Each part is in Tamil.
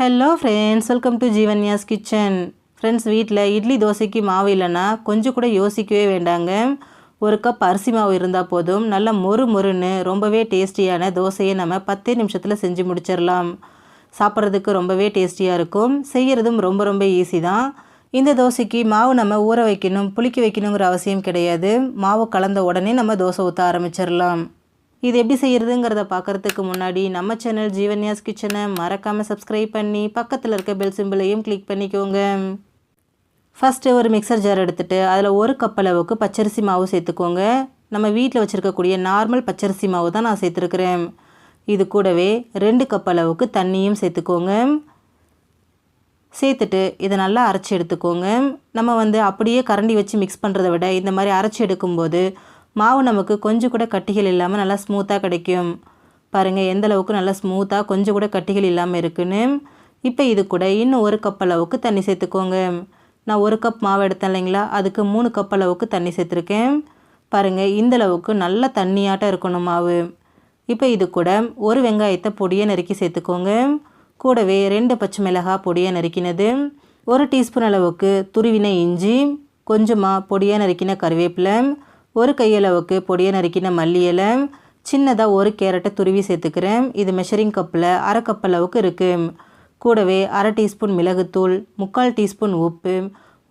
Hello friends welcome to Jeevanya's kitchen friends வீட்டில் இட்லி தோசைக்கு மாவு இல்லைன்னா கொஞ்சம் கூட யோசிக்கவே வேண்டாங்க. ஒரு கப் அரிசி மாவு இருந்தால் போதும். நல்ல மொறு மொறுன்னு ரொம்பவே டேஸ்டியான தோசையை நம்ம பத்தே நிமிஷத்தில் செஞ்சு முடிச்சிடலாம் சாப்பிட்றதுக்கு ரொம்பவே டேஸ்டியாக இருக்கும். செய்கிறதும் ரொம்ப ரொம்ப ஈஸி தான். இந்த தோசைக்கு மாவு நம்ம ஊற வைக்கணும் புளிக்க வைக்கணுங்கிற அவசியம் கிடையாது. மாவு கலந்த உடனே நம்ம தோசை ஊற்ற ஆரம்பிச்சிடலாம் இது எப்படி செய்கிறதுங்கிறத பார்க்குறதுக்கு முன்னாடி நம்ம சேனல் ஜீவன்யாஸ் கிச்சனை மறக்காமல் சப்ஸ்கிரைப் பண்ணி பக்கத்தில் இருக்க பெல் சிம்பிளையும் கிளிக் பண்ணிக்கோங்க. ஃபஸ்ட்டு ஒரு மிக்சர் ஜார் எடுத்துகிட்டு அதில் ஒரு கப் அளவுக்கு பச்சரிசி மாவு சேர்த்துக்கோங்க. நம்ம வீட்டில் வச்சுருக்கக்கூடிய நார்மல் பச்சரிசி மாவு தான் நான் சேர்த்துருக்குறேன். இது கூடவே ரெண்டு கப் அளவுக்கு தண்ணியும் சேர்த்துக்கோங்க. சேர்த்துட்டு இதை நல்லா அரைச்சி எடுத்துக்கோங்க. நம்ம வந்து அப்படியே கரண்டி வச்சு மிக்ஸ் பண்ணுறத விட இந்த மாதிரி அரைச்சி எடுக்கும்போது மாவு நமக்கு கொஞ்சம் கூட கட்டிகள் இல்லாமல் நல்லா ஸ்மூத்தாக கிடைக்கும். பாருங்கள் எந்த அளவுக்கு நல்லா ஸ்மூத்தாக கொஞ்சம் கூட கட்டிகள் இல்லாமல் இருக்குன்னு. இப்போ இது கூட இன்னும் ஒரு கப் அளவுக்கு தண்ணி சேர்த்துக்கோங்க. நான் ஒரு கப் மாவு எடுத்தேன் இல்லைங்களா? அதுக்கு மூணு கப் அளவுக்கு தண்ணி சேர்த்துருக்கேன். பாருங்கள் இந்த அளவுக்கு நல்ல தண்ணியாட்டம் இருக்கணும் மாவு. இப்போ இது கூட ஒரு வெங்காயத்தை பொடியை நறுக்கி சேர்த்துக்கோங்க. கூடவே ரெண்டு பச்சை மிளகாய் பொடியை நறுக்கினது. ஒரு டீஸ்பூன் அளவுக்கு துருவின இஞ்சி கொஞ்சமாக பொடியாக நறுக்கின கருவேப்பிலை ஒரு கையளவுக்கு பொடியை நறுக்கின மல்லி இலை சின்னதாக ஒரு கேரட்டை துருவி சேர்த்துக்கிறேன். இது மெஷரிங் கப்பில் அரை கப் அளவுக்கு இருக்குது கூடவே அரை டீஸ்பூன் மிளகுத்தூள் முக்கால் டீஸ்பூன் உப்பு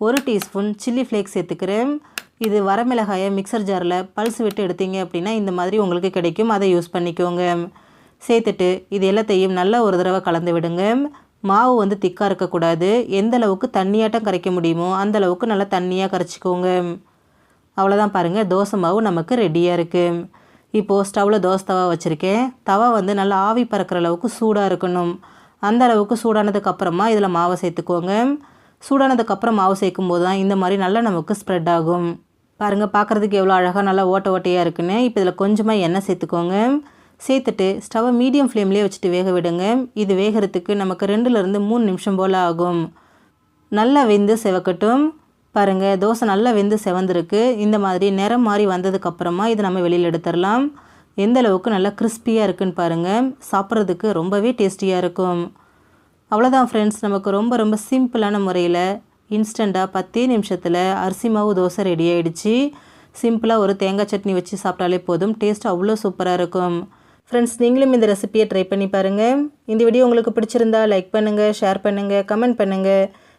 ஒரு டீஸ்பூன் சில்லி ஃப்ளேக்ஸ் சேர்த்துக்கிறேன். இது வரமிளகாயை மிக்சர் ஜாரில் பல்ஸ் விட்டு எடுத்தீங்க அப்படின்னா இந்த மாதிரி உங்களுக்கு கிடைக்கும். அதை யூஸ் பண்ணிக்கோங்க. சேர்த்துட்டு இது எல்லாத்தையும் நல்லா ஒரு தடவை கலந்து விடுங்க. மாவு வந்து திக்காக இருக்கக்கூடாது. எந்த அளவுக்கு தண்ணியாட்டம் கரைக்க முடியுமோ அந்த அளவுக்கு நல்லா தண்ணியாக கரைச்சிக்கோங்க. அவ்வளோதான் பாருங்கள் தோசை மாவு நமக்கு ரெடியாக இருக்குது இப்போது ஸ்டவ்வில் தோசை தவா வச்சுருக்கேன். தவா வந்து நல்லா ஆவி பறக்கிற அளவுக்கு சூடாக இருக்கணும். அந்த அளவுக்கு சூடானதுக்கப்புறமா இதில் மாவை சேர்த்துக்கோங்க. சூடானதுக்கப்புறம் மாவு சேர்க்கும் போது தான் இந்த மாதிரி நல்லா நமக்கு ஸ்ப்ரெட் ஆகும். பாருங்கள் பார்க்குறதுக்கு எவ்வளோ அழகாக நல்லா ஓட்ட ஓட்டையாக இருக்குன்னு. இப்போ இதில் கொஞ்சமாக எண்ணெய் சேர்த்துக்கோங்க. சேர்த்துட்டு ஸ்டவ்வை மீடியம் ஃப்ளேம்லேயே வச்சுட்டு வேக விடுங்க. இது வேகிறதுக்கு நமக்கு ரெண்டுலேருந்து மூணு நிமிஷம் போல் ஆகும். நல்லா வெந்து செவக்கட்டும். பாருங்கள் தோசை நல்லா வெந்து செவந்திருக்கு. இந்த மாதிரி நிறம் மாறி வந்ததுக்கப்புறமா இதை நம்ம வெளியில் எடுத்துடலாம். எந்த அளவுக்கு நல்லா கிறிஸ்பியாக இருக்குன்னு பாருங்கள் சாப்பிட்றதுக்கு ரொம்பவே டேஸ்டியாக இருக்கும். அவ்வளோதான் ஃப்ரெண்ட்ஸ் நமக்கு ரொம்ப ரொம்ப சிம்பிளான முறையில் இன்ஸ்டண்ட்டாக பத்தே நிமிஷத்தில் அரிசி மாவு தோசை ரெடி ஆகிடுச்சு சிம்பிளாக ஒரு தேங்காய் சட்னி வச்சு சாப்பிட்டாலே போதும். டேஸ்ட் அவ்வளோ சூப்பராக இருக்கும். ஃப்ரெண்ட்ஸ் நீங்களும் இந்த ரெசிப்பியை ட்ரை பண்ணி பாருங்கள் இந்த வீடியோ உங்களுக்கு பிடிச்சிருந்தா லைக் பண்ணுங்கள் ஷேர் பண்ணுங்கள் கமெண்ட் பண்ணுங்கள்